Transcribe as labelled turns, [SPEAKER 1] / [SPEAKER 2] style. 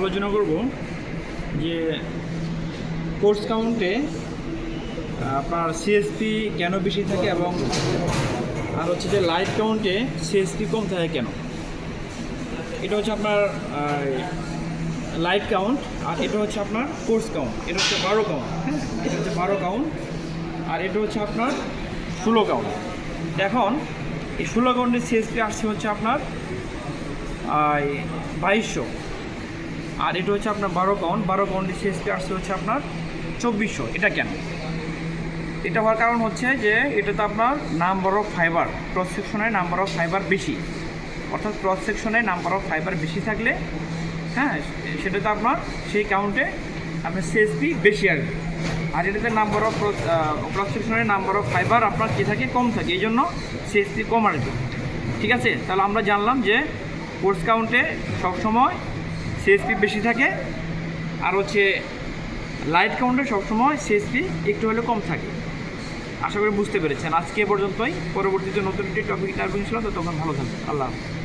[SPEAKER 1] আলোচনা করব যে কোর্স কাউন্টে আপনার সিএসপি কেন বেশি থাকে এবং আর হচ্ছে যে লাইট কাউন্টে সিএসপি কম থাকে কেন? এটা হচ্ছে আপনার লাইট কাউন্ট আর এটা হচ্ছে আপনার কোর্স কাউন্ট। এটা হচ্ছে বারো কাউন্ট হ্যাঁ? এটা হচ্ছে বারো কাউন্ট আর এটা হচ্ছে আপনার ষোলো কাউন্ট। এখন এই ষোলো কাউন্টের সিএসপি আসছে হচ্ছে আপনার বাইশশো। আর এটা হচ্ছে আপনার বারো কাউন্ট বারো কাউন্টের সিএসপি আসছে হচ্ছে আপনার চব্বিশশো। এটা কেন? এটা হওয়ার কারণ হচ্ছে যে এটাতে আপনার নাম্বার অফ ফাইবার ক্রস সেকশনে নাম্বার অফ ফাইবার বেশি। অর্থাৎ ক্রস সেকশনে নাম্বার অফ ফাইবার বেশি থাকলে হ্যাঁ সেটাতে আপনার সেই কাউন্টে আপনার সিএসপি বেশি আসবে। আর এটাতে নাম্বার অফ ক্রস সেকশনের নাম্বার অফ ফাইবার আপনার কী থাকে? কম থাকে। এই জন্য সিএসপি কম আসবে। ঠিক আছে? তাহলে আমরা জানলাম যে কোর্স কাউন্টে সবসময় সিএসপি বেশি থাকে। আর হচ্ছে লাইট কাউন্টে সবসময় সিএসপি একটু হলেও কম থাকে। আশা করি বুঝতে পেরেছেন। আজকে পর্যন্তই। পরবর্তীতে নতুন একটি টপিক টার্বিং ছিল তো তখন ভালো থাকবে আল্লাহ হাফেজ।